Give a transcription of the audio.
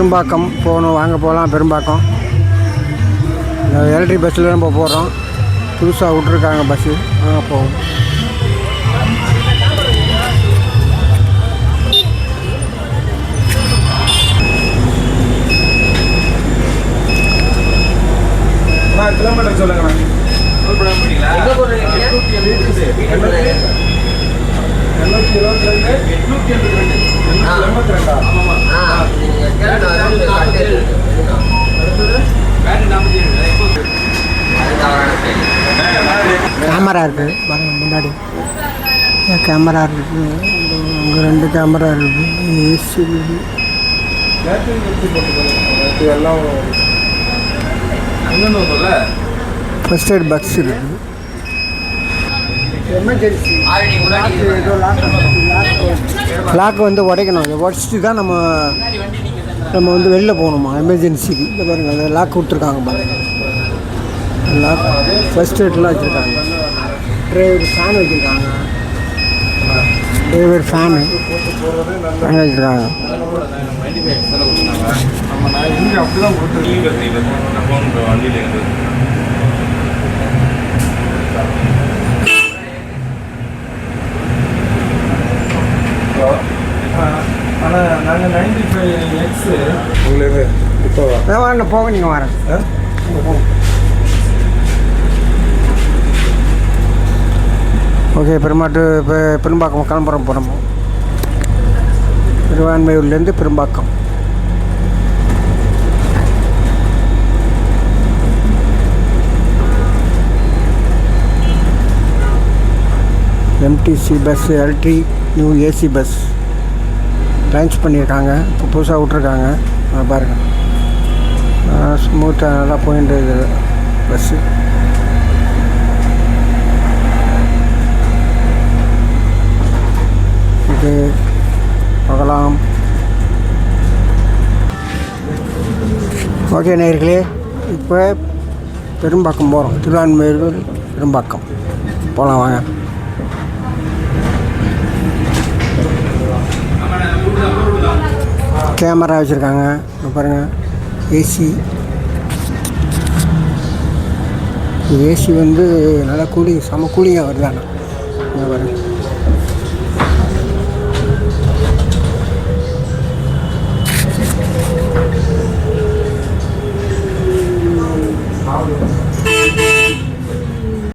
பெரும்பாக்கம் போகணும் வாங்க போகலாம் பெரும்பாக்கம். எலக்ட்ரிக் பஸ்ஸில் நம்ம போகிறோம் புதுசாக விட்ருக்காங்க பஸ்ஸு வாங்க போவோம். கிலோமீட்டர் சொல்லுங்கண்ணா எண்ணூற்றி இருபத்தி ரெண்டு எட்நூற்றி எண்பத்தி ரெண்டு எண்ணூற்றி எண்பத்தி ரெண்டா? கேமரா இருக்குது பாருங்க முன்னாடி. கேமரா இருக்குது அங்கே ரெண்டு கேமரா இருக்குது ஏசி ஃபஸ்ட் எய்ட் பக்ஸ் இருக்குது எமர்ஜென்சி லாக் வந்து உடைக்கணும். அதை உடச்சிட்டு தான் நம்ம நம்ம வந்து வெளில போகணுமா? எமர்ஜென்சிக்கு இந்த பாருங்கள் அந்த லாக் விட்ருக்காங்க பாருங்கள் லாக் ஃபஸ்ட் எய்ட்லாம் வச்சுருக்காங்க. டிரைவர் ஃபேன் வச்சுருக்காங்க. டிரைவர் ஃபேனு ஃபேன் வச்சுருக்காங்க. ஆனால் நாங்கள் நைன்டி ஃபைவ் எக்ஸு உங்களுக்கு இப்போ வாங்க போக நீங்கள் வரேன் ஓகே பெருமாட்டு இப்போ பெரும்பாக்கம் கிளம்புறோம் போகிறோம் திருவான்மையூர்லேருந்து Perumbakkam. MTC bus LD new AC bus launch பண்ணியிருக்காங்க. இப்போ புதுசாக விட்ருக்காங்க பாருங்கள் ஸ்மூத்தாக நல்லா போயிட்டு இருக்குது பஸ்ஸு ஓகே நேர்களே இப்போ பெரும்பாக்கம் போகிறோம் திருவான்மையூர் பெரும்பாக்கம். போகலாம் வாங்க. கேமரா வச்சுருக்காங்க. பாருங்க. பாருங்கள் ஏசி ஏசி வந்து நல்லா கூலிங் செம கூலிங்காக வருதாண்ணா பாருங்கள்